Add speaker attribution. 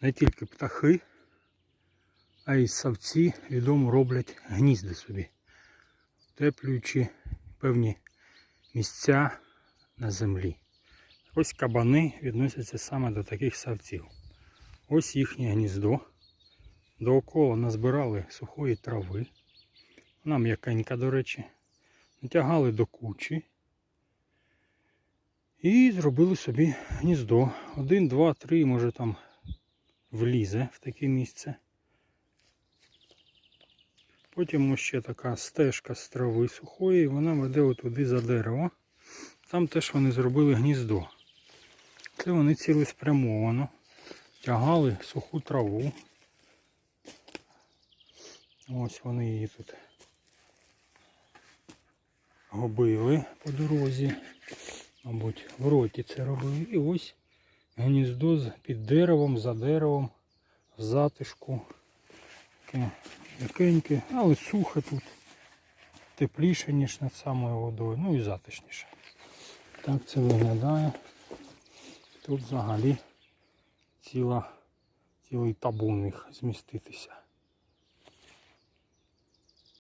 Speaker 1: не тільки птахи, а й савці відомо роблять гнізди собі, теплюючи певні місця на землі. Ось кабани відносяться саме до таких савців. Ось їхнє гніздо. Доокола назбирали сухої трави. Вона м'якенька, до речі. Натягали до кучі. І зробили собі гніздо. Один, два, три, може там влізе в таке місце. Потім ще така стежка з трави сухої, і вона веде отуди за дерево. Там теж вони зробили гніздо. Це вони цілеспрямовано тягали суху траву. Ось вони її тут губили по дорозі. Мабуть, в роті це робили. І ось гніздо під деревом, за деревом, в затишку. Таке м'якеньке, але сухе тут. Тепліше, ніж над самою водою. Ну і затишніше. Так це виглядає. Тут взагалі ціла, цілий табун їх зміститися.